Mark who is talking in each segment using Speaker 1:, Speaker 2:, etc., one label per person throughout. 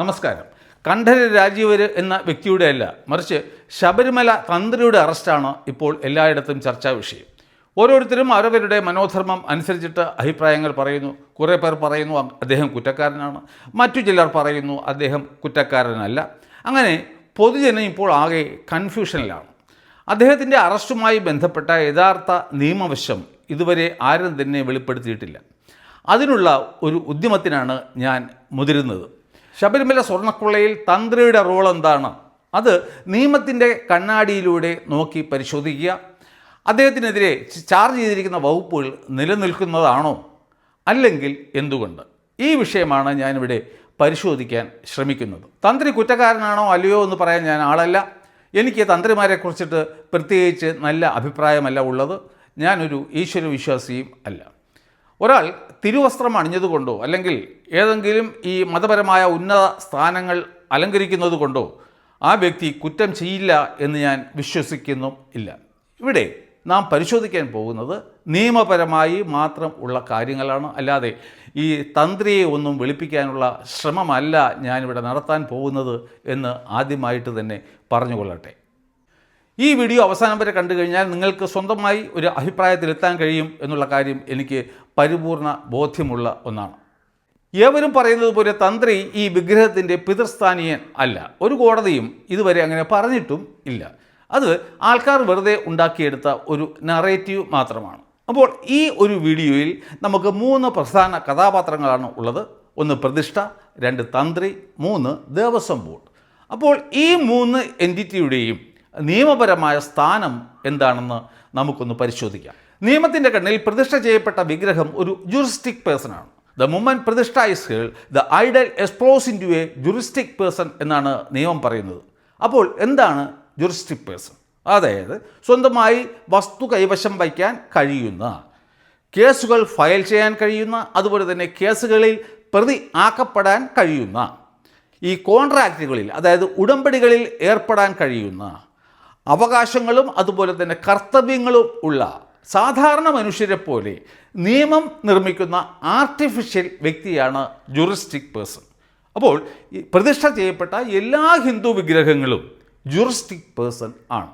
Speaker 1: നമസ്കാരം. കണ്ഠര് രാജീവർ എന്ന വ്യക്തിയുടെ അല്ല മറിച്ച് ശബരിമല തന്ത്രിയുടെ അറസ്റ്റാണ് ഇപ്പോൾ എല്ലായിടത്തും ചർച്ചാ വിഷയം. ഓരോരുത്തരും അവരവരുടെ മനോധർമ്മം അനുസരിച്ചിട്ട് അഭിപ്രായങ്ങൾ പറയുന്നു. കുറേ പേർ പറയുന്നു അദ്ദേഹം കുറ്റക്കാരനാണ്. മറ്റു ചിലർ പറയുന്നു അദ്ദേഹം കുറ്റക്കാരനല്ല. അങ്ങനെ പൊതുജനം ഇപ്പോൾ ആകെ കൺഫ്യൂഷനിലാണ് അദ്ദേഹത്തിന്റെ അറസ്റ്റുമായി ബന്ധപ്പെട്ട യഥാർത്ഥ നിയമവശം ഇതുവരെ ആരും തന്നെ വെളിപ്പെടുത്തിയിട്ടില്ല. അതിനുള്ള ഒരു ഉദ്യമത്തിനാണ് ഞാൻ മുതിരുന്നത്. ശബരിമല സ്വർണക്കൊള്ളയിൽ തന്ത്രിയുടെ റോൾ എന്താണ്? അത് നിയമത്തിന്റെ കണ്ണാടിയിലൂടെ നോക്കി പരിശോധിക്കുക. അദ്ദേഹത്തിനെതിരെ ചാർജ് ചെയ്തിരിക്കുന്ന വകുപ്പുകൾ നിലനിൽക്കുന്നതാണോ? അല്ലെങ്കിൽ എന്തുകൊണ്ട്? ഈ വിഷയമാണ് ഞാനിവിടെ പരിശോധിക്കാൻ ശ്രമിക്കുന്നത്. തന്ത്രി കുറ്റക്കാരനാണോ അല്ലയോ എന്ന് പറയാൻ ഞാൻ ആളല്ല. എനിക്ക് തന്ത്രിമാരെ കുറിച്ചിട്ട് പ്രത്യേകിച്ച് നല്ല അഭിപ്രായമല്ല ഉള്ളത്. ഞാനൊരു ഈശ്വര വിശ്വാസിയും അല്ല. ഒരാൾ തിരുവസ്ത്രം അണിഞ്ഞതുകൊണ്ടോ അല്ലെങ്കിൽ ഏതെങ്കിലും ഈ മതപരമായ ഉന്നത സ്ഥാനങ്ങൾ അലങ്കരിക്കുന്നത് കൊണ്ടോ ആ വ്യക്തി കുറ്റം ചെയ്യില്ല എന്ന് ഞാൻ വിശ്വസിക്കുന്നു ഇല്ല. ഇവിടെ നാം പരിശോധിക്കാൻ പോകുന്നത് നിയമപരമായി മാത്രം ഉള്ള കാര്യങ്ങളാണ്. അല്ലാതെ ഈ തന്ത്രിയെ ഒന്നും വെളുപ്പിക്കാനുള്ള ശ്രമമല്ല ഞാനിവിടെ നടത്താൻ പോകുന്നത് എന്ന് ആദ്യമായിട്ട് തന്നെ പറഞ്ഞുകൊള്ളട്ടെ. ഈ വീഡിയോ അവസാനം വരെ കണ്ടു കഴിഞ്ഞാൽ നിങ്ങൾക്ക് സ്വന്തമായി ഒരു അഭിപ്രായത്തിലെത്താൻ കഴിയും എന്നുള്ള കാര്യം എനിക്ക് പരിപൂർണ ബോധ്യമുള്ള ഒന്നാണ്. ഏവരും പറയുന്നത് പോലെ തന്ത്രി ഈ വിഗ്രഹത്തിന്റെ പിതൃസ്ഥാനീയൻ അല്ല. ഒരു കോടതിയും ഇതുവരെ അങ്ങനെ പറഞ്ഞിട്ടും ഇല്ല. അത് ആൾക്കാർ വെറുതെ ഉണ്ടാക്കിയെടുത്ത ഒരു നറേറ്റീവ് മാത്രമാണ്. അപ്പോൾ ഈ ഒരു വീഡിയോയിൽ നമുക്ക് മൂന്ന് പ്രധാന കഥാപാത്രങ്ങളാണ് ഉള്ളത്. ഒന്ന് പ്രതിഷ്ഠ രണ്ട് തന്ത്രി മൂന്ന് ദേവസ്വം ബോർഡ്. അപ്പോൾ ഈ മൂന്ന് എന്റിറ്റിയുടെയും നിയമപരമായ സ്ഥാനം എന്താണെന്ന് നമുക്കൊന്ന് പരിശോധിക്കാം. നിയമത്തിന്റെ കണ്ണിൽ പ്രതിഷ്ഠ ചെയ്യപ്പെട്ട വിഗ്രഹം ഒരു ജുറിസ്റ്റിക് പേഴ്സണാണ് ദ മുമൻ പ്രതിഷ്ഠ is the idol explodes into a juristic person എന്നാണ് നിയമം പറയുന്നത്. അപ്പോൾ എന്താണ് ജുറിസ്റ്റിക് പേഴ്സൺ അതായത് സ്വന്തമായി വസ്തു കൈവശം വയ്ക്കാൻ കഴിയുന്ന കേസുകൾ ഫയൽ ചെയ്യാൻ കഴിയുന്ന അതുപോലെ തന്നെ കേസുകളിൽ പ്രതി ആക്കപ്പെടാൻ കഴിയുന്ന ഈ കോൺട്രാക്റ്റുകളിൽ അതായത് ഉടമ്പടികളിൽ ഏർപ്പെടാൻ കഴിയുന്ന അവകാശങ്ങളും അതുപോലെ തന്നെ കർത്തവ്യങ്ങളും ഉള്ള സാധാരണ മനുഷ്യരെ പോലെ നിയമം നിർമ്മിക്കുന്ന ആർട്ടിഫിഷ്യൽ വ്യക്തിയാണ് ജുറിസ്റ്റിക് പേഴ്സൺ അപ്പോൾ പ്രതിഷ്ഠ ചെയ്യപ്പെട്ട എല്ലാ ഹിന്ദു വിഗ്രഹങ്ങളും ജുറിസ്റ്റിക് പേഴ്സൺ ആണ്.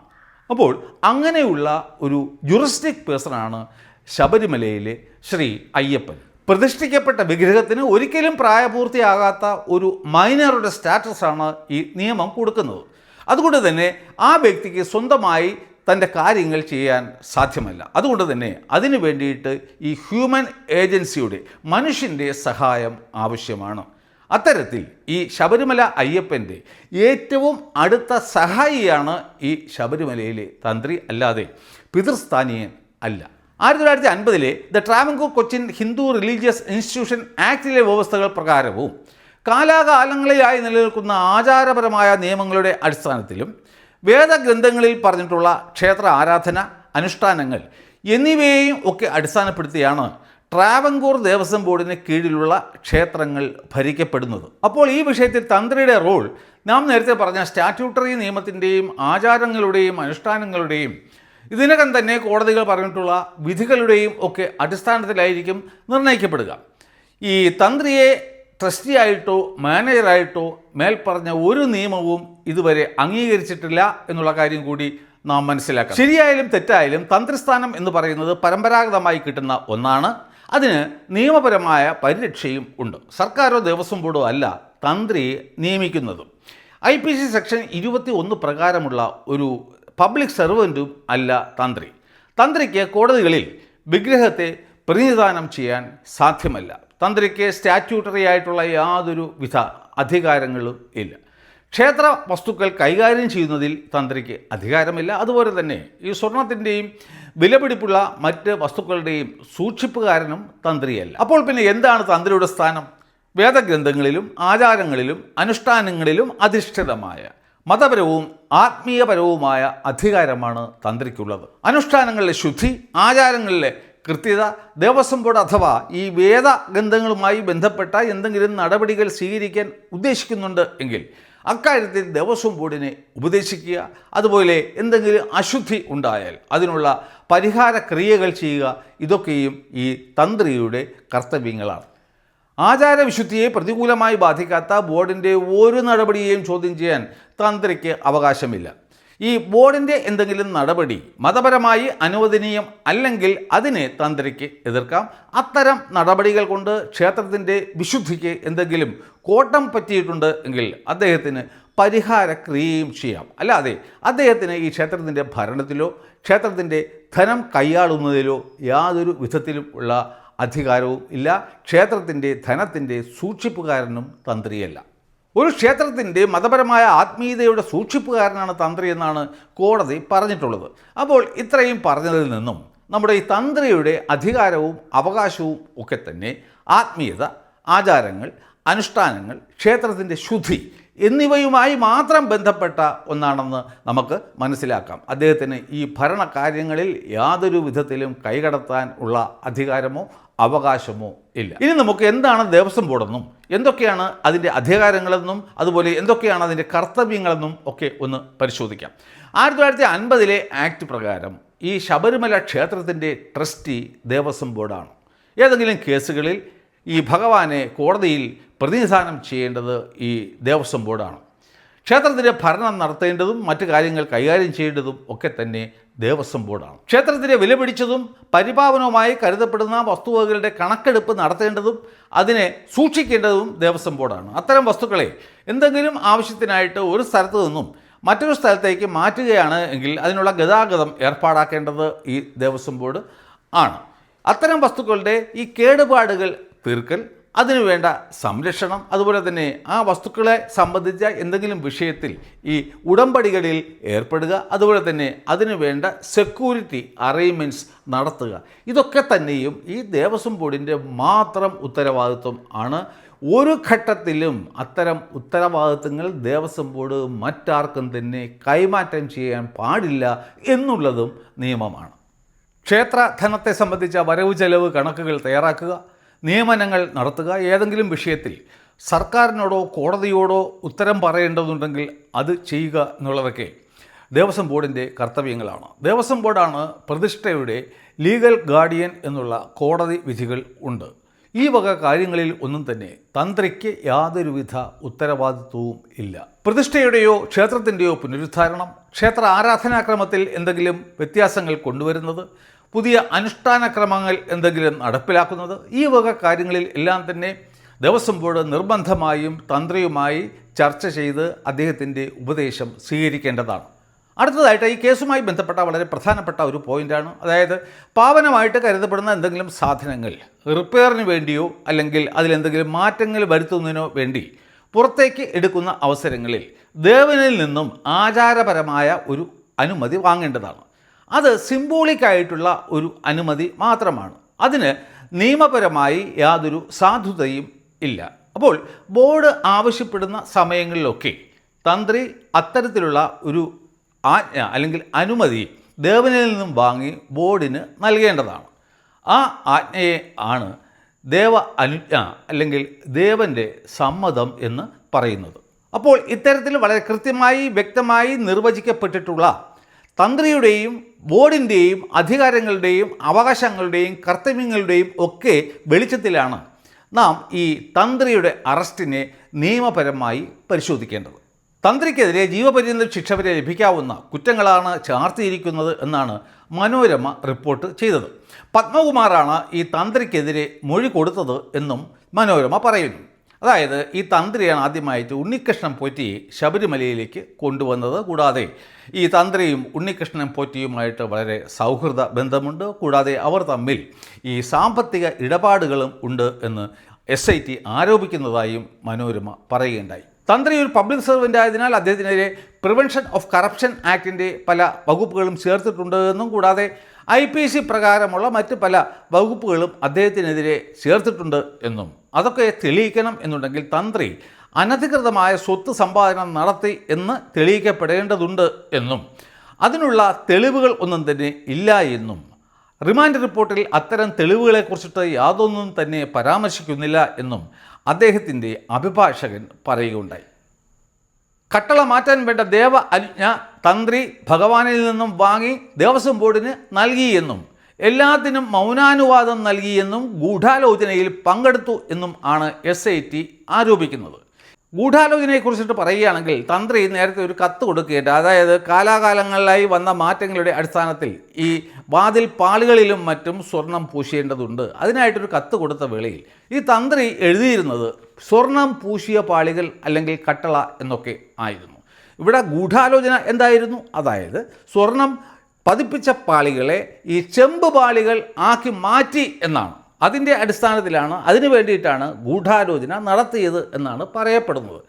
Speaker 1: അപ്പോൾ അങ്ങനെയുള്ള ഒരു ജുറിസ്റ്റിക് പേഴ്സണാണ് ശബരിമലയിലെ ശ്രീ അയ്യപ്പൻ. പ്രതിഷ്ഠിക്കപ്പെട്ട വിഗ്രഹത്തിന് ഒരിക്കലും പ്രായപൂർത്തിയാകാത്ത ഒരു മൈനറുടെ സ്റ്റാറ്റസാണ് ഈ നിയമം കൊടുക്കുന്നത്. അതുകൊണ്ട് തന്നെ ആ വ്യക്തിക്ക് സ്വന്തമായി തന്റെ കാര്യങ്ങൾ ചെയ്യാൻ സാധ്യമല്ല. അതുകൊണ്ട് തന്നെ അതിനു വേണ്ടിയിട്ട് ഈ ഹ്യൂമൻ ഏജൻസിയുടെ മനുഷ്യന്റെ സഹായം ആവശ്യമാണ്. അത്തരത്തിൽ ഈ ശബരിമല അയ്യപ്പന്റെ ഏറ്റവും അടുത്ത സഹായിയാണ് ഈ ശബരിമലയിലെ തന്ത്രി അല്ലാതെ പിതൃസ്ഥാനീയൻ അല്ല. ആയിരത്തി തൊള്ളായിരത്തി അൻപതിലെ the Travancore Cochin Hindu religious institution ആക്ടിലെ വ്യവസ്ഥകൾ പ്രകാരവും കാലാകാലങ്ങളിലായി നിലനിൽക്കുന്ന ആചാരപരമായ നിയമങ്ങളുടെ അടിസ്ഥാനത്തിലും വേദഗ്രന്ഥങ്ങളിൽ പറഞ്ഞിട്ടുള്ള ക്ഷേത്ര ആരാധന അനുഷ്ഠാനങ്ങൾ എന്നിവയെയും ഒക്കെ അടിസ്ഥാനപ്പെടുത്തിയാണ് ട്രാവൻകൂർ ദേവസ്വം ബോർഡിന് കീഴിലുള്ള ക്ഷേത്രങ്ങൾ ഭരിക്കപ്പെടുന്നത്. അപ്പോൾ ഈ വിഷയത്തിൽ തന്ത്രിയുടെ റോൾ നാം നേരത്തെ പറഞ്ഞ സ്റ്റാറ്റ്യൂട്ടറി നിയമത്തിന്റെയും ആചാരങ്ങളുടെയും അനുഷ്ഠാനങ്ങളുടെയും ഇതിനകം തന്നെ കോടതികൾ പറഞ്ഞിട്ടുള്ള വിധികളുടെയും ഒക്കെ അടിസ്ഥാനത്തിലായിരിക്കും നിർണയിക്കപ്പെടുക. ഈ തന്ത്രിയെ ട്രസ്റ്റിയായിട്ടോ മാനേജറായിട്ടോ മേൽപ്പറഞ്ഞ ഒരു നിയമവും ഇതുവരെ അംഗീകരിച്ചിട്ടില്ല എന്നുള്ള കാര്യം കൂടി നാം മനസ്സിലാക്കാം ശരിയായാലും തെറ്റായാലും തന്ത്രിസ്ഥാനം എന്ന് പറയുന്നത് പരമ്പരാഗതമായി കിട്ടുന്ന ഒന്നാണ്. അതിന് നിയമപരമായ പരിരക്ഷയും ഉണ്ട്. സർക്കാരോ ദേവസ്വം ബോർഡോ അല്ല തന്ത്രി നിയമിക്കുന്നതും. ഐ പി സി സെക്ഷൻ ഇരുപത്തി ഒന്ന് പ്രകാരമുള്ള ഒരു പബ്ലിക് സെർവന്റും അല്ല തന്ത്രി. തന്ത്രിക്ക് കോടതികളിൽ വിഗ്രഹത്തെ പ്രതിനിധാനം ചെയ്യാൻ സാധ്യമല്ല. തന്ത്രിക്ക് സ്റ്റാറ്റ്യൂട്ടറി ആയിട്ടുള്ള യാതൊരു വിധ അധികാരങ്ങളും ഇല്ല. ക്ഷേത്ര വസ്തുക്കൾ കൈകാര്യം ചെയ്യുന്നതിൽ തന്ത്രിക്ക് അധികാരമില്ല. അതുപോലെ തന്നെ ഈ സ്വർണത്തിന്റെയും വിലപിടിപ്പുള്ള മറ്റ് വസ്തുക്കളുടെയും സൂക്ഷിപ്പുകാരനും തന്ത്രിയല്ല. അപ്പോൾ പിന്നെ എന്താണ് തന്ത്രിയുടെ സ്ഥാനം? വേദഗ്രന്ഥങ്ങളിലും ആചാരങ്ങളിലും അനുഷ്ഠാനങ്ങളിലും അധിഷ്ഠിതമായ മതപരവും ആത്മീയപരവുമായ അധികാരമാണ് തന്ത്രിക്കുള്ളത്. അനുഷ്ഠാനങ്ങളിലെ ശുദ്ധി ആചാരങ്ങളിലെ കൃത്യത ദേവസ്വം ബോർഡ് അഥവാ ഈ വേദഗ്രന്ഥങ്ങളുമായി ബന്ധപ്പെട്ട എന്തെങ്കിലും നടപടികൾ സ്വീകരിക്കാൻ ഉദ്ദേശിക്കുന്നുണ്ട് എങ്കിൽ അക്കാര്യത്തിൽ ദേവസ്വം ബോർഡിനെ ഉപദേശിക്കുക. അതുപോലെ എന്തെങ്കിലും അശുദ്ധി ഉണ്ടായാൽ അതിനുള്ള പരിഹാര ക്രിയകൾ ചെയ്യുക. ഇതൊക്കെയും ഈ തന്ത്രിയുടെ കർത്തവ്യങ്ങളാണ്. ആചാരവിശുദ്ധിയെ പ്രതികൂലമായി ബാധിക്കാത്ത ബോർഡിന്റെ ഒരു നടപടിയെയും ചോദ്യം ചെയ്യാൻ തന്ത്രിക്ക് അവകാശമില്ല. ഈ ബോർഡിന്റെ എന്തെങ്കിലും നടപടി മതപരമായി അനുവദനീയം അല്ലെങ്കിൽ അതിനെ തന്ത്രിക്ക് എതിർക്കാം? അത്തരം നടപടികൾ കൊണ്ട് ക്ഷേത്രത്തിന്റെ വിശുദ്ധിക്ക് എന്തെങ്കിലും കോട്ടം പറ്റിയിട്ടുണ്ട് എങ്കിൽ അദ്ദേഹത്തിന് പരിഹാര ക്രിയയും ചെയ്യാം. അല്ലാതെ അദ്ദേഹത്തിന് ഈ ക്ഷേത്രത്തിന്റെ ഭരണത്തിലോ ക്ഷേത്രത്തിന്റെ ധനം കൈയാളുന്നതിലോ യാതൊരു വിധത്തിലും ഉള്ള അധികാരവും ഇല്ല. ക്ഷേത്രത്തിന്റെ ധനത്തിന്റെ സൂക്ഷിപ്പുകാരനും തന്ത്രിയല്ല. ഒരു ക്ഷേത്രത്തിന്റെ മതപരമായ ആത്മീയതയുടെ സൂക്ഷിപ്പുകാരനാണ് തന്ത്രി എന്നാണ് കോടതി പറഞ്ഞിട്ടുള്ളത്. അപ്പോൾ ഇത്രയും പറഞ്ഞതിൽ നിന്നും നമ്മുടെ ഈ തന്ത്രിയുടെ അധികാരവും അവകാശവും ഒക്കെ തന്നെ ആത്മീയത ആചാരങ്ങൾ അനുഷ്ഠാനങ്ങൾ ക്ഷേത്രത്തിന്റെ ശുദ്ധി എന്നിവയുമായി മാത്രം ബന്ധപ്പെട്ട ഒന്നാണെന്ന് നമുക്ക് മനസ്സിലാക്കാം. അദ്ദേഹത്തിന് ഈ ഭരണകാര്യങ്ങളിൽ യാതൊരു വിധത്തിലും കൈകടത്താൻ ഉള്ള അധികാരമോ അവകാശമോ ഇല്ല. ഇനി നമുക്ക് എന്താണ് ദേവസ്വം ബോർഡെന്നും എന്തൊക്കെയാണ് അതിന്റെ അധികാരങ്ങളെന്നും അതുപോലെ എന്തൊക്കെയാണ് അതിന്റെ കർത്തവ്യങ്ങളെന്നും ഒക്കെ ഒന്ന് പരിശോധിക്കാം. ആയിരത്തി തൊള്ളായിരത്തി അൻപതിലെ ആക്ട് പ്രകാരം ഈ ശബരിമല ക്ഷേത്രത്തിന്റെ ട്രസ്റ്റി ദേവസ്വം ബോർഡാണ്. ഏതെങ്കിലും കേസുകളിൽ ഈ ഭഗവാനെ കോടതിയിൽ പ്രതിനിധാനം ചെയ്യേണ്ടത് ഈ ദേവസ്വം ബോർഡാണ്. ക്ഷേത്രത്തിന്റെ ഭരണം നടത്തേണ്ടതും മറ്റു കാര്യങ്ങൾ കൈകാര്യം ചെയ്യേണ്ടതും ഒക്കെ തന്നെ ദേവസ്വം ബോർഡാണ്. ക്ഷേത്രത്തിന്റെ വിലപിടിച്ചതും പരിപാവനവുമായി കരുതപ്പെടുന്ന വസ്തുവകകളുടെ കണക്കെടുപ്പ് നടത്തേണ്ടതും അതിനെ സൂക്ഷിക്കേണ്ടതും ദേവസ്വം ബോർഡാണ്. അത്തരം വസ്തുക്കളെ എന്തെങ്കിലും ആവശ്യത്തിനായിട്ട് ഒരു സ്ഥലത്ത് നിന്നും മറ്റൊരു സ്ഥലത്തേക്ക് മാറ്റുകയാണ് എങ്കിൽ അതിനുള്ള ഗതാഗതം ഏർപ്പാടാക്കേണ്ടത് ഈ ദേവസ്വം ബോർഡ് ആണ്. അത്തരം വസ്തുക്കളുടെ ഈ കേടുപാടുകൾ തീർക്കൽ അതിനുവേണ്ട സംരക്ഷണം അതുപോലെ തന്നെ ആ വസ്തുക്കളെ സംബന്ധിച്ച എന്തെങ്കിലും വിഷയത്തിൽ ഈ ഉടമ്പടികളിൽ ഏർപ്പെടുക അതുപോലെ തന്നെ അതിനു വേണ്ട സെക്യൂരിറ്റി അറേഞ്ച്മെന്റ്സ് നടത്തുക. ഇതൊക്കെ തന്നെയും ഈ ദേവസ്വം ബോർഡിന്റെ മാത്രം ഉത്തരവാദിത്വം ആണ്. ഒരു ഘട്ടത്തിലും അത്തരം ഉത്തരവാദിത്തങ്ങൾ ദേവസ്വം ബോർഡ് മറ്റാർക്കും തന്നെ കൈമാറ്റം ചെയ്യാൻ പാടില്ല എന്നുള്ളതും നിയമമാണ്. ക്ഷേത്ര ധനത്തെ സംബന്ധിച്ച വരവ് ചെലവ് കണക്കുകൾ തയ്യാറാക്കുക നിയമനങ്ങൾ നടത്തുക ഏതെങ്കിലും വിഷയത്തിൽ സർക്കാരിനോടോ കോടതിയോടോ ഉത്തരം പറയേണ്ടതുണ്ടെങ്കിൽ അത് ചെയ്യുക എന്നുള്ളതൊക്കെ ദേവസ്വം ബോർഡിന്റെ കർത്തവ്യങ്ങളാണ്. ദേവസ്വം ബോർഡാണ് പ്രതിഷ്ഠയുടെ ലീഗൽ ഗാർഡിയൻ എന്നുള്ള കോടതി വിധികൾ ഉണ്ട്. ഈ വക കാര്യങ്ങളിൽ ഒന്നും തന്നെ തന്ത്രിക്ക് യാതൊരുവിധ ഉത്തരവാദിത്വവും ഇല്ല. പ്രതിഷ്ഠയുടെയോ ക്ഷേത്രത്തിന്റെയോ പുനരുദ്ധാരണം ക്ഷേത്ര ആരാധനാക്രമത്തിൽ എന്തെങ്കിലും വ്യത്യാസങ്ങൾ കൊണ്ടുവരുന്നത് പുതിയ അനുഷ്ഠാന ക്രമങ്ങൾ എന്തെങ്കിലും നടപ്പിലാക്കുന്നത്? ഈ വക കാര്യങ്ങളിൽ എല്ലാം തന്നെ ദിവസം ബോർഡ് നിർബന്ധമായും തന്ത്രിയുമായി ചർച്ച ചെയ്ത് അദ്ദേഹത്തിന്റെ ഉപദേശം സ്വീകരിക്കേണ്ടതാണ്. അടുത്തതായിട്ട് ഈ കേസുമായി ബന്ധപ്പെട്ട വളരെ പ്രധാനപ്പെട്ട ഒരു പോയിന്റാണ് അതായത് പാവനമായിട്ട് കരുതപ്പെടുന്ന എന്തെങ്കിലും സാധനങ്ങൾ റിപ്പയറിന് വേണ്ടിയോ അല്ലെങ്കിൽ അതിലെന്തെങ്കിലും മാറ്റങ്ങൾ വരുത്തുന്നതിനോ വേണ്ടി പുറത്തേക്ക് എടുക്കുന്ന അവസരങ്ങളിൽ ദേവനിൽ നിന്നും ആചാരപരമായ ഒരു അനുമതി വാങ്ങേണ്ടതാണ്. അത് സിംബോളിക് ആയിട്ടുള്ള ഒരു അനുമതി മാത്രമാണ്. അതിന് നിയമപരമായി യാതൊരു സാധുതയും ഇല്ല. അപ്പോൾ ബോർഡ് ആവശ്യപ്പെടുന്ന സമയങ്ങളിലൊക്കെ തന്ത്രി അത്തരത്തിലുള്ള ഒരു ആജ്ഞ അല്ലെങ്കിൽ അനുമതി ദേവനിൽ നിന്നും വാങ്ങി ബോർഡിന് നൽകേണ്ടതാണ്. ആ ആജ്ഞയെ ആണ് ദേവ അനുജ്ഞ അല്ലെങ്കിൽ ദേവന്റെ സമ്മതം എന്ന് പറയുന്നത്. അപ്പോൾ ഇത്തരത്തിൽ വളരെ കൃത്യമായി വ്യക്തമായി നിർവചിക്കപ്പെട്ടിട്ടുള്ള തന്ത്രിയുടെയും ബോർഡിന്റെയും അധികാരങ്ങളുടെയും അവകാശങ്ങളുടെയും കർത്തവ്യങ്ങളുടെയും ഒക്കെ വെളിച്ചത്തിലാണ് നാം ഈ തന്ത്രിയുടെ അറസ്റ്റിനെ നിയമപരമായി പരിശോധിക്കേണ്ടത്. തന്ത്രിക്കെതിരെ ജീവപര്യന്തം ശിക്ഷ വരെ ലഭിക്കാവുന്ന കുറ്റങ്ങളാണ് ചാർത്തിയിരിക്കുന്നത് എന്നാണ് മനോരമ റിപ്പോർട്ട് ചെയ്തത്. പത്മകുമാറാണ് ഈ തന്ത്രിക്കെതിരെ മൊഴി കൊടുത്തത് എന്നും മനോരമ പറയുന്നു. അതായത് ഈ തന്ത്രിയാണ് ആദ്യമായിട്ട് ഉണ്ണികൃഷ്ണൻ പോറ്റി ശബരിമലയിലേക്ക് കൊണ്ടുവന്നത്. കൂടാതെ ഈ തന്ത്രിയും ഉണ്ണികൃഷ്ണൻ പോറ്റിയുമായിട്ട് വളരെ സൗഹൃദ ബന്ധമുണ്ട്. കൂടാതെ അവർ തമ്മിൽ ഈ സാമ്പത്തിക ഇടപാടുകളും ഉണ്ട് എന്ന് എസ് ഐ ടി ആരോപിക്കുന്നതായും മനോരമ പറയുകയുണ്ടായി. തന്ത്രി ഒരു പബ്ലിക് സർവന്റ് ആയതിനാൽ അദ്ദേഹത്തിനെതിരെ പ്രിവെൻഷൻ ഓഫ് കറപ്ഷൻ ആക്ടിന്റെ പല വകുപ്പുകളും ചേർത്തിട്ടുണ്ട് എന്നും കൂടാതെ ഐ പി സി പ്രകാരമുള്ള മറ്റ് പല വകുപ്പുകളും അദ്ദേഹത്തിനെതിരെ ചേർത്തിട്ടുണ്ട് എന്നും അതൊക്കെ തെളിയിക്കണം എന്നുണ്ടെങ്കിൽ തന്ത്രി അനധികൃതമായ സ്വത്ത് സമ്പാദനം നടത്തി എന്ന് തെളിയിക്കപ്പെടേണ്ടതുണ്ട് എന്നും അതിനുള്ള തെളിവുകൾ ഒന്നും തന്നെ ഇല്ല എന്നും റിമാൻഡ് റിപ്പോർട്ടിൽ അത്തരം തെളിവുകളെക്കുറിച്ചിട്ട് യാതൊന്നും തന്നെ പരാമർശിക്കുന്നില്ല എന്നും അദ്ദേഹത്തിന്റെ അഭിഭാഷകൻ പറയുകയുണ്ടായി. കട്ടള മാറ്റാൻ വേണ്ട ദേവ അനുജ്ഞ തന്ത്രി ഭഗവാനിൽ നിന്നും വാങ്ങി ദേവസ്വം ബോർഡിന് നൽകിയെന്നും എല്ലാത്തിനും മൗനാനുവാദം നൽകിയെന്നും ഗൂഢാലോചനയിൽ പങ്കെടുത്തു എന്നും ആണ് എസ് ഐ ടി ആരോപിക്കുന്നത്. ഗൂഢാലോചനയെക്കുറിച്ചിട്ട് പറയുകയാണെങ്കിൽ തന്ത്രി നേരത്തെ ഒരു കത്ത് കൊടുക്കുകയുണ്ട് അതായത് കാലാകാലങ്ങളിലായി വന്ന മാറ്റങ്ങളുടെ അടിസ്ഥാനത്തിൽ ഈ വാതിൽ പാളുകളിലും മറ്റും സ്വർണം പൂശേണ്ടതുണ്ട് അതിനായിട്ടൊരു കത്ത് കൊടുത്ത വേളയിൽ ഈ തന്ത്രി എഴുതിയിരുന്നത് സ്വർണം പൂശിയ പാളികൾ അല്ലെങ്കിൽ കട്ടള എന്നൊക്കെ ആയിരുന്നു. ഇവിടെ ഗൂഢാലോചന എന്തായിരുന്നു? അതായത് സ്വർണം പതിപ്പിച്ച പാളികളെ ഈ ചെമ്പ് പാളികൾ ആക്കി മാറ്റി എന്നാണ്. അതിന്റെ അടിസ്ഥാനത്തിലാണ് അതിനു വേണ്ടിയിട്ടാണ് ഗൂഢാലോചന നടത്തിയത് എന്നാണ് പറയപ്പെടുന്നത്.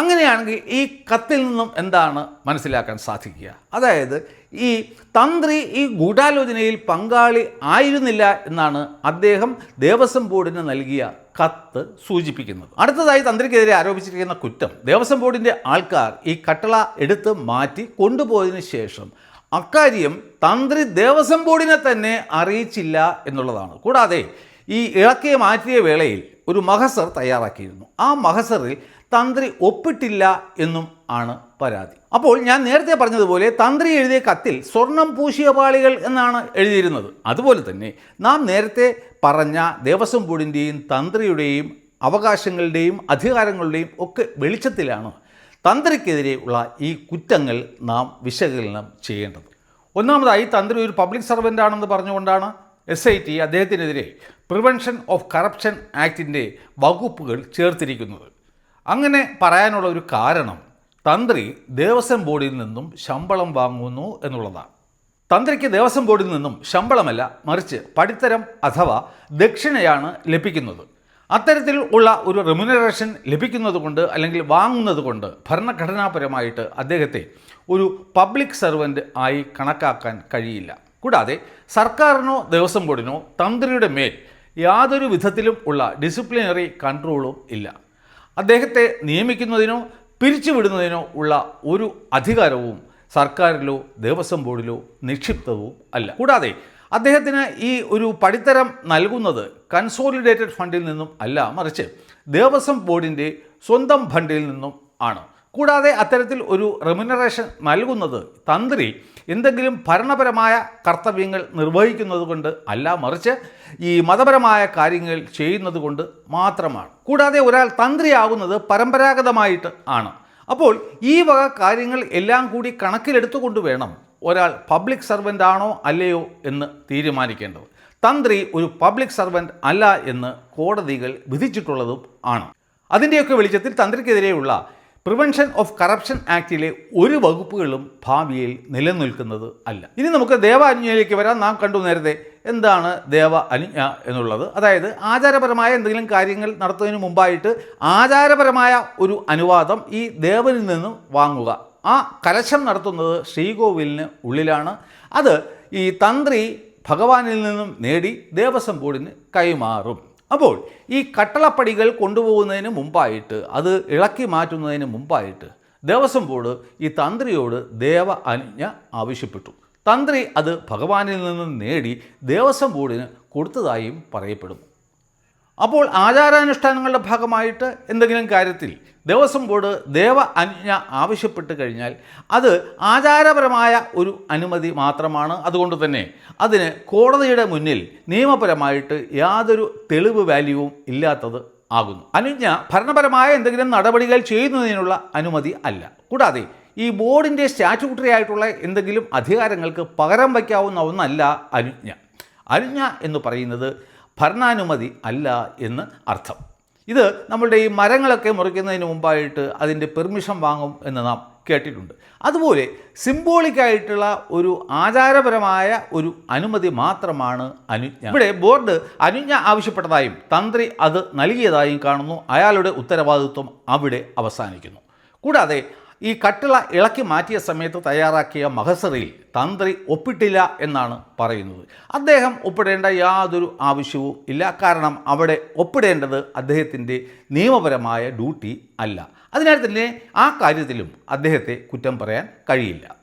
Speaker 1: അങ്ങനെയാണെങ്കിൽ ഈ കത്തിൽ നിന്നും എന്താണ് മനസ്സിലാക്കാൻ സാധിക്കുക? അതായത് ഈ തന്ത്രി ഈ ഗൂഢാലോചനയിൽ പങ്കാളി ആയിരുന്നില്ല എന്നാണ് അദ്ദേഹം ദേവസ്വം ബോർഡിന് നൽകിയ കത്ത് സൂചിപ്പിക്കുന്നത്. അടുത്തതായി തന്ത്രിക്കെതിരെ ആരോപിച്ചിരിക്കുന്ന കുറ്റം. ദേവസ്വം ബോർഡിന്റെ ആൾക്കാർ ഈ കട്ടള എടുത്ത് മാറ്റി കൊണ്ടുപോയതിനു ശേഷം അക്കാര്യം തന്ത്രി ദേവസ്വം ബോർഡിനെ തന്നെ അറിയിച്ചില്ല എന്നുള്ളതാണ്. കൂടാതെ ഈ ഇളക്കിയ മാറ്റിയ വേളയിൽ ഒരു മഹസർ തയ്യാറാക്കിയിരുന്നു. ആ മഹസറിൽ തന്ത്രി ഒപ്പിട്ടില്ല എന്നും ആണ് പരാതി. അപ്പോൾ ഞാൻ നേരത്തെ പറഞ്ഞതുപോലെ തന്ത്രി എഴുതിയ കത്തിൽ സ്വർണം പൂശിയ പാളികൾ എന്നാണ് എഴുതിയിരുന്നത്. അതുപോലെ തന്നെ നാം നേരത്തെ പറഞ്ഞ ദേവസ്വം ബോർഡിന്റെയും തന്ത്രിയുടെയും അവകാശങ്ങളുടെയും അധികാരങ്ങളുടെയും ഒക്കെ വെളിച്ചത്തിലാണ് തന്ത്രിക്കെതിരെയുള്ള ഈ കുറ്റങ്ങൾ നാം വിശകലനം ചെയ്യേണ്ടത്. ഒന്നാമതായി തന്ത്രി ഒരു പബ്ലിക് സർവന്റ് ആണെന്ന് പറഞ്ഞുകൊണ്ടാണ് എസ് ഐ ടി അദ്ദേഹത്തിനെതിരെ പ്രിവെൻഷൻ ഓഫ് കറപ്ഷൻ ആക്ടിന്റെ വകുപ്പുകൾ ചേർത്തിരിക്കുന്നത്. അങ്ങനെ പറയാനുള്ള ഒരു കാരണം തന്ത്രി ദേവസ്വം ബോർഡിൽ നിന്നും ശമ്പളം വാങ്ങുന്നു എന്നുള്ളതാണ്. തന്ത്രിക്ക് ദേവസ്വം ബോർഡിൽ നിന്നും ശമ്പളമല്ല മറിച്ച് പടിത്തരം അഥവാ ദക്ഷിണയാണ് ലഭിക്കുന്നത്. അത്തരത്തിൽ ഉള്ള ഒരു റെമുനറേഷൻ ലഭിക്കുന്നത് കൊണ്ട് അല്ലെങ്കിൽ വാങ്ങുന്നത് കൊണ്ട് ഭരണഘടനാപരമായിട്ട് അദ്ദേഹത്തെ ഒരു പബ്ലിക് സർവന്റ് ആയി കണക്കാക്കാൻ കഴിയില്ല. കൂടാതെ സർക്കാരിനോ ദേവസ്വം ബോർഡിനോ തന്ത്രിയുടെ മേൽ യാതൊരു വിധത്തിലും ഉള്ള ഡിസിപ്ലിനറി കൺട്രോളും ഇല്ല. അദ്ദേഹത്തെ നിയമിക്കുന്നതിനോ പിരിച്ചുവിടുന്നതിനോ ഉള്ള ഒരു അധികാരവും സർക്കാരിലോ ദേവസ്വം ബോർഡിലോ നിക്ഷിപ്തവും അല്ല. കൂടാതെ അദ്ദേഹത്തിന് ഈ ഒരു പടിത്തരം നൽകുന്നത് കൺസോളിഡേറ്റഡ് ഫണ്ടിൽ നിന്നും അല്ല മറിച്ച് ദേവസ്വം ബോർഡിന്റെ സ്വന്തം ഫണ്ടിൽ നിന്നും ആണ്. കൂടാതെ അത്തരത്തിൽ ഒരു റെമുനറേഷൻ നൽകുന്നത് തന്ത്രി എന്തെങ്കിലും ഭരണപരമായ കർത്തവ്യങ്ങൾ നിർവഹിക്കുന്നത് കൊണ്ട് അല്ല മറിച്ച് ഈ മതപരമായ കാര്യങ്ങൾ ചെയ്യുന്നത് കൊണ്ട് മാത്രമാണ്. കൂടാതെ ഒരാൾ തന്ത്രിയാകുന്നത് പരമ്പരാഗതമായിട്ട് ആണ്. അപ്പോൾ ഈ വക കാര്യങ്ങൾ എല്ലാം കൂടി കണക്കിലെടുത്തുകൊണ്ട് വേണം ഒരാൾ പബ്ലിക് സർവന്റ് ആണോ അല്ലയോ എന്ന് തീരുമാനിക്കേണ്ടത്. തന്ത്രി ഒരു പബ്ലിക് സർവന്റ് അല്ല എന്ന് കോടതികൾ വിധിച്ചിട്ടുള്ളതും ആണ്. അതിന്റെയൊക്കെ വെളിച്ചത്തിൽ തന്ത്രിക്കെതിരെയുള്ള പ്രിവെൻഷൻ ഓഫ് കറപ്ഷൻ ആക്റ്റിലെ ഒരു വകുപ്പുകളും ഭാവിയിൽ നിലനിൽക്കുന്നത് അല്ല. ഇനി നമുക്ക് ദേവ അനുജ്ഞയിലേക്ക് വരാം. നാം കണ്ടു നേരത്തെ എന്താണ് ദേവ അനുജ്ഞ എന്നുള്ളത്. അതായത് ആചാരപരമായ എന്തെങ്കിലും കാര്യങ്ങൾ നടത്തുന്നതിന് മുമ്പായിട്ട് ആചാരപരമായ ഒരു അനുവാദം ഈ ദേവനിൽ നിന്നും വാങ്ങുക. ആ കലശം നടത്തുന്നത് ശ്രീകോവിലിന് ഉള്ളിലാണ്. അത് ഈ തന്ത്രി ഭഗവാനിൽ നിന്നും നേടി ദേവസ്വം ബോർഡിന് കൈമാറും. അപ്പോൾ ഈ കട്ടളപ്പടികൾ കൊണ്ടുപോകുന്നതിന് മുമ്പായിട്ട് അത് ഇളക്കി മാറ്റുന്നതിന് മുമ്പായിട്ട് ദേവസ്വം ബോർഡ് ഈ തന്ത്രിയോട് ദേവ അനുജ്ഞ ആവശ്യപ്പെട്ടു. തന്ത്രി അത് ഭഗവാനിൽ നിന്ന് നേടി ദേവസ്വം ബോർഡിന് കൊടുത്തതായും പറയപ്പെടുന്നു അപ്പോൾ ആചാരാനുഷ്ഠാനങ്ങളുടെ ഭാഗമായിട്ട് എന്തെങ്കിലും കാര്യത്തിൽ ദേവസ്വം ബോർഡ് ദേവ അനുജ്ഞ ആവശ്യപ്പെട്ട് കഴിഞ്ഞാൽ അത് ആചാരപരമായ ഒരു അനുമതി മാത്രമാണ് അതുകൊണ്ട് തന്നെ അതിന് കോടതിയുടെ മുന്നിൽ നിയമപരമായിട്ട് യാതൊരു തെളിവ് വാല്യൂവും ഇല്ലാത്തത് ആകുന്നു. അനുജ്ഞ ഭരണപരമായ എന്തെങ്കിലും നടപടികൾ ചെയ്യുന്നതിനുള്ള അനുമതി അല്ല. കൂടാതെ ഈ ബോർഡിന്റെ സ്റ്റാറ്റ്യൂട്ടറി ആയിട്ടുള്ള എന്തെങ്കിലും അധികാരങ്ങൾക്ക് പകരം വയ്ക്കാവുന്ന ഒന്നല്ല അനുജ്ഞ അനുജ്ഞ എന്ന് പറയുന്നത് ഭരണാനുമതി അല്ല എന്ന് അർത്ഥം. ഇത് നമ്മളുടെ ഈ മരങ്ങളൊക്കെ മുറിക്കുന്നതിന് മുമ്പായിട്ട് അതിന്റെ പെർമിഷൻ വാങ്ങും എന്ന് നാം കേട്ടിട്ടുണ്ട്. അതുപോലെ സിംബോളിക്കായിട്ടുള്ള ഒരു ആചാരപരമായ ഒരു അനുമതി മാത്രമാണ് അനുജ്ഞ ഇവിടെ ബോർഡ് അനുജ്ഞ ആവശ്യപ്പെട്ടതായും തന്ത്രി അത് നൽകിയതായും കാണുന്നു. അയാളുടെ ഉത്തരവാദിത്വം അവിടെ അവസാനിക്കുന്നു. കൂടാതെ ഈ കട്ടിള ഇളക്കി മാറ്റിയ സമയത്ത് തയ്യാറാക്കിയ മഹസറിൽ തന്ത്രി ഒപ്പിട്ടില്ല എന്നാണ് പറയുന്നത്. അദ്ദേഹം ഒപ്പിടേണ്ട യാതൊരു ആവശ്യവും ഇല്ല. കാരണം അവിടെ ഒപ്പിടേണ്ടത് അദ്ദേഹത്തിന്റെ നിയമപരമായ ഡ്യൂട്ടി അല്ല. അതിനാൽ തന്നെ ആ കാര്യത്തിലും അദ്ദേഹത്തെ കുറ്റം പറയാൻ കഴിയില്ല.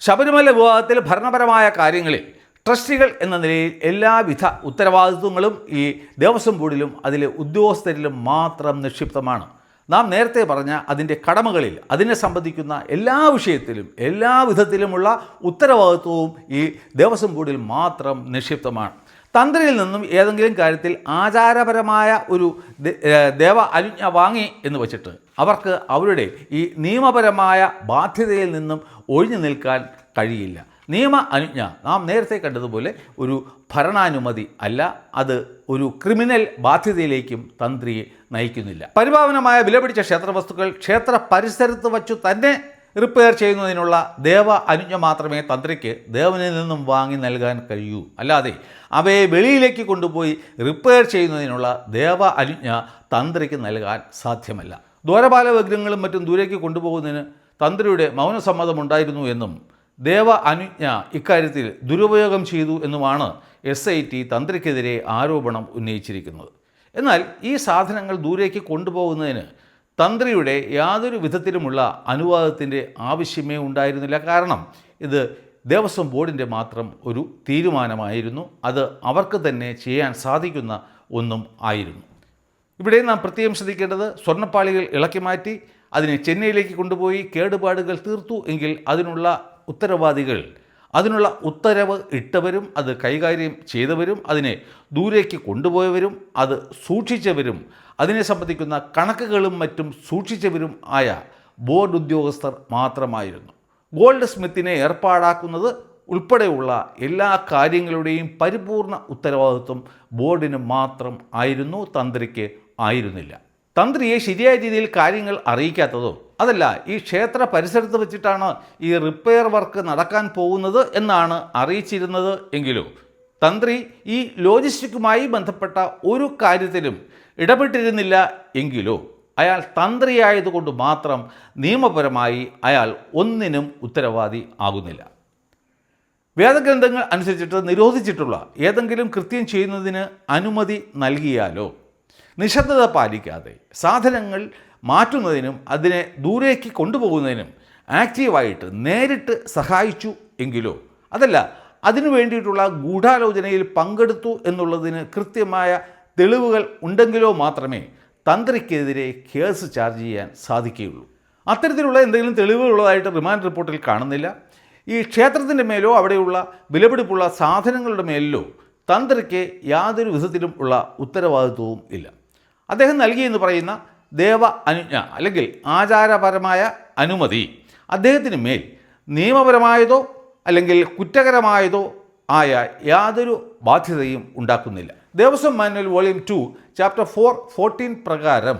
Speaker 1: ശബരിമല വിവാദത്തിൽ ഭരണപരമായ കാര്യങ്ങളിൽ ട്രസ്റ്റികൾ എന്ന നിലയിൽ എല്ലാവിധ ഉത്തരവാദിത്വങ്ങളും ഈ ദേവസ്വം ബോർഡിലും അതിലെ ഉദ്യോഗസ്ഥരിലും മാത്രം നിക്ഷിപ്തമാണ്. നാം നേരത്തെ പറഞ്ഞ അതിന്റെ കടമകളിൽ അതിനെ സംബന്ധിക്കുന്ന എല്ലാ വിഷയത്തിലും എല്ലാ വിധത്തിലുമുള്ള ഉത്തരവാദിത്വവും ഈ ദേവസ്വം ബോർഡിൽ മാത്രം നിക്ഷിപ്തമാണ്. തന്ത്രിയിൽ നിന്നും ഏതെങ്കിലും കാര്യത്തിൽ ആചാരപരമായ ഒരു ദേവ അനുജ്ഞ വാങ്ങി എന്ന് വച്ചിട്ട് അവർക്ക് അവരുടെ ഈ നിയമപരമായ ബാധ്യതയിൽ നിന്നും ഒഴിഞ്ഞു നിൽക്കാൻ കഴിയില്ല. നിയമ അനുജ്ഞ. നാം നേരത്തെ കണ്ടതുപോലെ ഒരു ഭരണാനുമതി അല്ല. അത് ഒരു ക്രിമിനൽ ബാധ്യതയിലേക്കും തന്ത്രിയെ നയിക്കുന്നില്ല. പരിപാവനമായ വിലപിടിച്ച ക്ഷേത്രവസ്തുക്കൾ ക്ഷേത്ര പരിസരത്ത് വച്ചു തന്നെ റിപ്പയർ ചെയ്യുന്നതിനുള്ള ദേവ അനുജ്ഞ മാത്രമേ തന്ത്രിക്ക് ദേവനിൽ നിന്നും വാങ്ങി നൽകാൻ കഴിയൂ. അല്ലാതെ അവയെ വെളിയിലേക്ക് കൊണ്ടുപോയി റിപ്പയർ ചെയ്യുന്നതിനുള്ള ദേവ അനുജ്ഞ തന്ത്രിക്ക് നൽകാൻ സാധ്യമല്ല. ദ്വാരപാല വിഗ്രഹങ്ങളും മറ്റും ദൂരേക്ക് കൊണ്ടുപോകുന്നതിന് തന്ത്രിയുടെ മൗനസമ്മതമുണ്ടായിരുന്നു എന്നും ദേവ അനുജ്ഞ ഇക്കാര്യത്തിൽ ദുരുപയോഗം ചെയ്തു എന്നുമാണ് എസ് ഐ ടി തന്ത്രിക്കെതിരെ ആരോപണം ഉന്നയിച്ചിരിക്കുന്നത്. എന്നാൽ ഈ സാധനങ്ങൾ ദൂരേക്ക് കൊണ്ടുപോകുന്നതിന് തന്ത്രിയുടെ യാതൊരു വിധത്തിലുമുള്ള അനുവാദത്തിന്റെ ആവശ്യമേ ഉണ്ടായിരുന്നില്ല. കാരണം ഇത് ദേവസ്വം ബോർഡിന്റെ മാത്രം ഒരു തീരുമാനമായിരുന്നു. അത് അവർക്ക് തന്നെ ചെയ്യാൻ സാധിക്കുന്ന ഒന്നും ആയിരുന്നു. ഇവിടെ നാം പ്രത്യേകം ശ്രദ്ധിക്കേണ്ടത് സ്വർണപ്പാളികൾ ഇളക്കി മാറ്റി അതിനെ ചെന്നൈയിലേക്ക് കൊണ്ടുപോയി കേടുപാടുകൾ തീർത്തു എങ്കിൽ അതിനുള്ള ഉത്തരവാദികൾ. അതിനുള്ള ഉത്തരവ് ഇട്ടവരും അത് കൈകാര്യം ചെയ്തവരും അതിനെ ദൂരേക്ക് കൊണ്ടുപോയവരും അത് സൂക്ഷിച്ചവരും അതിനെ സംബന്ധിക്കുന്ന കണക്കുകളും മറ്റും സൂക്ഷിച്ചവരും ആയ ബോർഡ് ഉദ്യോഗസ്ഥർ മാത്രമായിരുന്നു. ഗോൾഡ് സ്മിത്തിനെ ഏർപ്പാടാക്കുന്നത് ഉൾപ്പെടെയുള്ള എല്ലാ കാര്യങ്ങളുടെയും പരിപൂർണ ഉത്തരവാദിത്വം ബോർഡിന് മാത്രം ആയിരുന്നു തന്ത്രിക്ക് ആയിരുന്നില്ല. തന്ത്രിയെ ശരിയായ രീതിയിൽ കാര്യങ്ങൾ അറിയിക്കാത്തതോ അതല്ല ഈ ക്ഷേത്ര പരിസരത്ത് വെച്ചിട്ടാണ് ഈ റിപ്പയർ വർക്ക് നടക്കാൻ പോകുന്നത് എന്നാണ് അറിയിച്ചിരുന്നത് എങ്കിലും തന്ത്രി ഈ ലോജിസ്റ്റിക്കുമായി ബന്ധപ്പെട്ട ഒരു കാര്യത്തിലും ഇടപെട്ടിരുന്നില്ല എങ്കിലോ അയാൾ തന്ത്രിയായതുകൊണ്ട് മാത്രം നിയമപരമായി അയാൾ ഒന്നിനും ഉത്തരവാദി ആകുന്നില്ല. വേദഗ്രന്ഥങ്ങൾ അനുസരിച്ചിട്ട് നിരോധിച്ചിട്ടുള്ള ഏതെങ്കിലും കൃത്യം ചെയ്യുന്നതിന് അനുമതി നൽകിയാലോ? നിശബ്ദത പാലിക്കാതെ സാധനങ്ങൾ മാറ്റുന്നതിനും അതിനെ ദൂരേക്ക് കൊണ്ടുപോകുന്നതിനും ആക്റ്റീവായിട്ട് നേരിട്ട് സഹായിച്ചു എങ്കിലോ. അതല്ല അതിനു വേണ്ടിയിട്ടുള്ള ഗൂഢാലോചനയിൽ പങ്കെടുത്തു എന്നുള്ളതിന് കൃത്യമായ തെളിവുകൾ ഉണ്ടെങ്കിലോ മാത്രമേ തന്ത്രിക്കെതിരെ കേസ് ചാർജ് ചെയ്യാൻ സാധിക്കുകയുള്ളൂ. അത്തരത്തിലുള്ള എന്തെങ്കിലും തെളിവുകളുള്ളതായിട്ട് റിമാൻഡ് റിപ്പോർട്ടിൽ കാണുന്നില്ല. ഈ ക്ഷേത്രത്തിന്റെ മേലോ അവിടെയുള്ള വിലപിടിപ്പുള്ള സാധനങ്ങളുടെ മേലിലോ തന്ത്രിക്ക് യാതൊരു വിധത്തിലും ഉള്ള ഉത്തരവാദിത്വവും ഇല്ല. അദ്ദേഹം നൽകിയെന്ന് പറയുന്ന ദേവ അനുജ്ഞ അല്ലെങ്കിൽ ആചാരപരമായ അനുമതി അദ്ദേഹത്തിന് മേൽ നിയമപരമായതോ അല്ലെങ്കിൽ കുറ്റകരമായതോ ആയ യാതൊരു ബാധ്യതയും ഉണ്ടാക്കുന്നില്ല. Devaswom manual volume two chapter four fourteen പ്രകാരം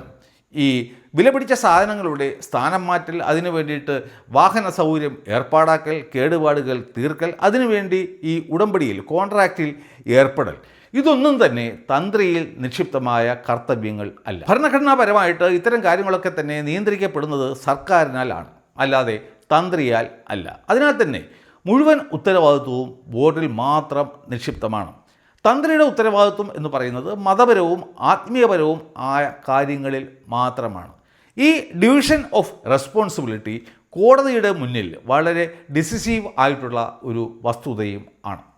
Speaker 1: ഈ വിലപിടിച്ച സാധനങ്ങളുടെ സ്ഥാനം മാറ്റൽ അതിനു വേണ്ടിയിട്ട് വാഹന സൗകര്യം ഏർപ്പാടാക്കൽ കേടുപാടുകൾ തീർക്കൽ അതിനുവേണ്ടി ഈ ഉടമ്പടിയിൽ കോൺട്രാക്റ്റിൽ ഏർപ്പെടൽ. ഇതൊന്നും തന്നെ തന്ത്രിയിൽ നിക്ഷിപ്തമായ കർത്തവ്യങ്ങൾ അല്ല. ഭരണഘടനാപരമായിട്ട് ഇത്തരം കാര്യങ്ങളൊക്കെ തന്നെ നിയന്ത്രിക്കപ്പെടുന്നത് സർക്കാരിനാലാണ്. അല്ലാതെ തന്ത്രിയാൽ അല്ല. അതിനാൽ തന്നെ മുഴുവൻ ഉത്തരവാദിത്വവും ബോർഡിൽ മാത്രം നിക്ഷിപ്തമാണ്. തന്ത്രിയുടെ ഉത്തരവാദിത്വം എന്ന് പറയുന്നത് മതപരവും ആത്മീയപരവും ആയ കാര്യങ്ങളിൽ മാത്രമാണ്. ഈ ഡിവിഷൻ ഓഫ് റെസ്പോൺസിബിലിറ്റി കോടതിയുടെ മുന്നിൽ വളരെ ഡിസിസീവ് ആയിട്ടുള്ള ഒരു വസ്തുതയും ആണ്.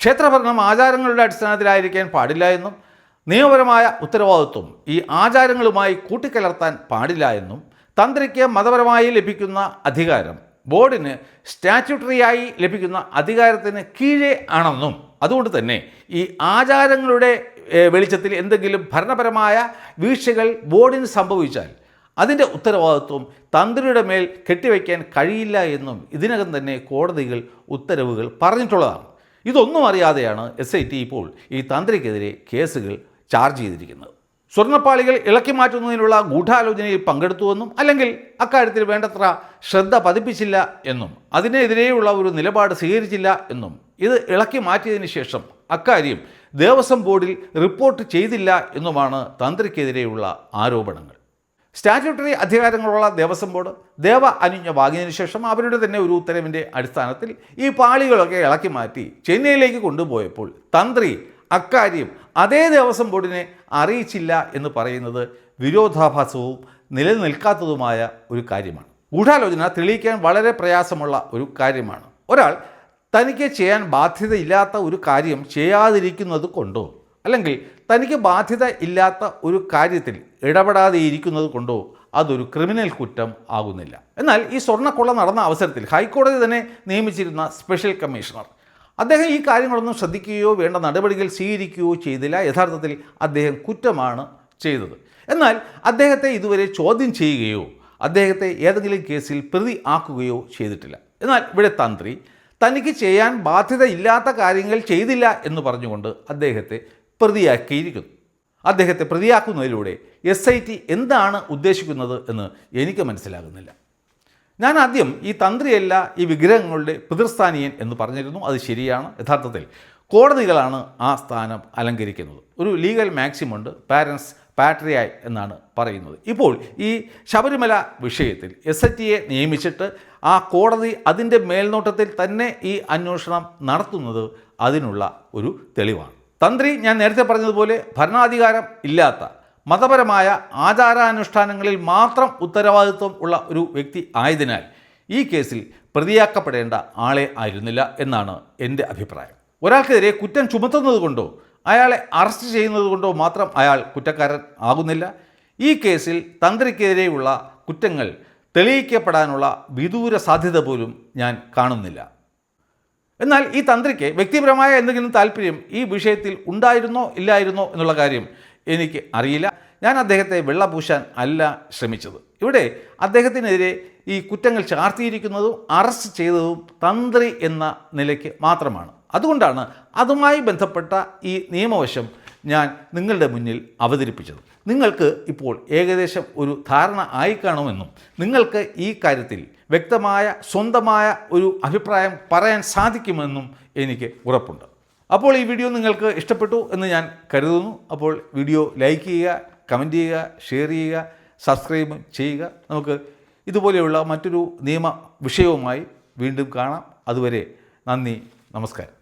Speaker 1: ക്ഷേത്രഭരണം ആചാരങ്ങളുടെ അടിസ്ഥാനത്തിലായിരിക്കാൻ പാടില്ല എന്നും നിയമപരമായ ഉത്തരവാദിത്വം ഈ ആചാരങ്ങളുമായി കൂട്ടിക്കലർത്താൻ പാടില്ല എന്നും തന്ത്രിക്ക് മതപരമായി ലഭിക്കുന്ന അധികാരം ബോർഡിന് സ്റ്റാറ്റ്യൂട്ടറിയായി ലഭിക്കുന്ന അധികാരത്തിന് കീഴേ ആണെന്നും അതുകൊണ്ട് തന്നെ ഈ ആചാരങ്ങളുടെ വെളിച്ചത്തിൽ എന്തെങ്കിലും ഭരണപരമായ വീഴ്ചകൾ ബോർഡിന് സംഭവിച്ചാൽ അതിന്റെ ഉത്തരവാദിത്വം തന്ത്രിയുടെ മേൽ കെട്ടിവയ്ക്കാൻ കഴിയില്ല എന്നും ഇതിനകം തന്നെ കോടതികൾ ഉത്തരവുകൾ പറഞ്ഞിട്ടുള്ളതാണ്. ഇതൊന്നും അറിയാതെയാണ് എസ് ഐ ടി ഇപ്പോൾ ഈ തന്ത്രിക്കെതിരെ കേസുകൾ ചാർജ് ചെയ്തിരിക്കുന്നത്. സ്വർണപ്പാളികൾ ഇളക്കി മാറ്റുന്നതിനുള്ള ഗൂഢാലോചനയിൽ പങ്കെടുത്തുവെന്നും അല്ലെങ്കിൽ അക്കാര്യത്തിൽ വേണ്ടത്ര ശ്രദ്ധ പതിപ്പിച്ചില്ല എന്നും അതിനെതിരെയുള്ള ഒരു നിലപാട് സ്വീകരിച്ചില്ല എന്നും ഇത് ഇളക്കി മാറ്റിയതിന് ശേഷം അക്കാര്യം ദേവസ്വം ബോർഡിൽ റിപ്പോർട്ട് ചെയ്തില്ല എന്നുമാണ് തന്ത്രിക്കെതിരെയുള്ള ആരോപണങ്ങൾ. സ്റ്റാറ്റ്യൂട്ടറി അധികാരങ്ങളുള്ള ദേവസ്വം ബോർഡ് ദേവ അനുജ്ഞ വാങ്ങിയതിനു ശേഷം അവരുടെ തന്നെ ഒരു ഉത്തരവിന്റെ അടിസ്ഥാനത്തിൽ ഈ പാളികളൊക്കെ ഇളക്കി മാറ്റി ചെന്നൈയിലേക്ക് കൊണ്ടുപോയപ്പോൾ തന്ത്രി അക്കാര്യം അതേ ദേവസ്വം ബോർഡിനെ അറിയിച്ചില്ല എന്ന് പറയുന്നത് വിരോധാഭാസവും നിലനിൽക്കാത്തതുമായ ഒരു കാര്യമാണ്. ഗൂഢാലോചന തെളിയിക്കാൻ വളരെ പ്രയാസമുള്ള ഒരു കാര്യമാണ്. ഒരാൾ തനിക്ക് ചെയ്യാൻ ബാധ്യതയില്ലാത്ത ഒരു കാര്യം ചെയ്യാതിരിക്കുന്നത് കൊണ്ടോ അല്ലെങ്കിൽ തനിക്ക് ബാധ്യത ഇല്ലാത്ത ഒരു കാര്യത്തിൽ ഇടപെടാതെ ഇരിക്കുന്നത് കൊണ്ടോ അതൊരു ക്രിമിനൽ കുറ്റം ആകുന്നില്ല. എന്നാൽ ഈ സ്വർണക്കൊള്ള നടന്ന അവസരത്തിൽ ഹൈക്കോടതി തന്നെ നിയമിച്ചിരുന്ന സ്പെഷ്യൽ കമ്മീഷണർ. അദ്ദേഹം ഈ കാര്യങ്ങളൊന്നും ശ്രദ്ധിക്കുകയോ വേണ്ട നടപടികൾ സ്വീകരിക്കുകയോ ചെയ്തില്ല. യഥാർത്ഥത്തിൽ അദ്ദേഹം കുറ്റമാണ് ചെയ്തത്. എന്നാൽ അദ്ദേഹത്തെ ഇതുവരെ ചോദ്യം ചെയ്യുകയോ അദ്ദേഹത്തെ ഏതെങ്കിലും കേസിൽ പ്രതി ആക്കുകയോ ചെയ്തിട്ടില്ല. എന്നാൽ ഇവിടെ തന്ത്രി തനിക്ക് ചെയ്യാൻ ബാധ്യതയില്ലാത്ത കാര്യങ്ങൾ ചെയ്തില്ല എന്ന് പറഞ്ഞുകൊണ്ട് അദ്ദേഹത്തെ പ്രതിയാക്കിയിരിക്കുന്നു. അദ്ദേഹത്തെ പ്രതിയാക്കുന്നതിലൂടെ എസ് ഐ ടി എന്താണ് ഉദ്ദേശിക്കുന്നത് എന്ന് എനിക്ക് മനസ്സിലാകുന്നില്ല. ഞാൻ ആദ്യം ഈ തന്ത്രിയല്ല ഈ വിഗ്രഹങ്ങളുടെ പിതൃസ്ഥാനീയൻ എന്ന് പറഞ്ഞിരുന്നു. അത് ശരിയാണ്. യഥാർത്ഥത്തിൽ കോടതികളാണ് ആ സ്ഥാനം അലങ്കരിക്കുന്നത്. ഒരു ലീഗൽ മാക്സിമുണ്ട് പാരൻസ് പാട്രിയായി എന്നാണ് പറയുന്നത്. ഇപ്പോൾ ഈ ശബരിമല വിഷയത്തിൽ എസ് ഐ ടിയെ നിയമിച്ചിട്ട് ആ കോടതി അതിന്റെ മേൽനോട്ടത്തിൽ തന്നെ ഈ അന്വേഷണം നടത്തുന്നത് അതിനുള്ള ഒരു തെളിവാണ്. തന്ത്രി ഞാൻ നേരത്തെ പറഞ്ഞതുപോലെ ഭരണാധികാരം ഇല്ലാത്ത മതപരമായ ആചാരാനുഷ്ഠാനങ്ങളിൽ മാത്രം ഉത്തരവാദിത്വം ഉള്ള ഒരു വ്യക്തി ആയതിനാൽ ഈ കേസിൽ പ്രതിയാക്കപ്പെടേണ്ട ആളെ ആയിരുന്നില്ല എന്നാണ് എന്റെ അഭിപ്രായം. ഒരാൾക്കെതിരെ കുറ്റം ചുമത്തുന്നതുകൊണ്ടോ അയാളെ അറസ്റ്റ് ചെയ്യുന്നതുകൊണ്ടോ മാത്രം അയാൾ കുറ്റക്കാരൻ ആകുന്നില്ല. ഈ കേസിൽ തന്ത്രിക്കെതിരെയുള്ള കുറ്റങ്ങൾ തെളിയിക്കപ്പെടാനുള്ള വിദൂര സാധ്യത പോലും ഞാൻ കാണുന്നില്ല. എന്നാൽ ഈ തന്ത്രിക്ക് വ്യക്തിപരമായ എന്തെങ്കിലും താല്പര്യം ഈ വിഷയത്തിൽ ഉണ്ടായിരുന്നോ ഇല്ലായിരുന്നോ എന്നുള്ള കാര്യം എനിക്ക് അറിയില്ല. ഞാൻ അദ്ദേഹത്തെ വെള്ളപൂശാൻ അല്ല ശ്രമിച്ചത്. ഇവിടെ അദ്ദേഹത്തിനെതിരെ ഈ കുറ്റങ്ങൾ ചാർത്തിയിരിക്കുന്നതും അറസ്റ്റ് ചെയ്തതും തന്ത്രി എന്ന നിലയ്ക്ക് മാത്രമാണ്. അതുകൊണ്ടാണ് അതുമായി ബന്ധപ്പെട്ട ഈ നിയമവശം ഞാൻ നിങ്ങളുടെ മുന്നിൽ അവതരിപ്പിച്ചത്. നിങ്ങൾക്ക് ഇപ്പോൾ ഏകദേശം ഒരു ധാരണ ആയിക്കാണുമെന്നും നിങ്ങൾക്ക് ഈ കാര്യത്തിൽ വ്യക്തമായ സ്വന്തമായ ഒരു അഭിപ്രായം പറയാൻ സാധിക്കുമെന്നും എനിക്ക് ഉറപ്പുണ്ട്. അപ്പോൾ ഈ വീഡിയോ നിങ്ങൾക്ക് ഇഷ്ടപ്പെട്ടു എന്ന് ഞാൻ കരുതുന്നു. അപ്പോൾ വീഡിയോ ലൈക്ക് ചെയ്യുക കമന്റ് ചെയ്യുക ഷെയർ ചെയ്യുക സബ്സ്ക്രൈബ് ചെയ്യുക. നമുക്ക് ഇതുപോലെയുള്ള മറ്റൊരു നിയമ വിഷയവുമായി വീണ്ടും കാണാം. അതുവരെ നന്ദി നമസ്കാരം.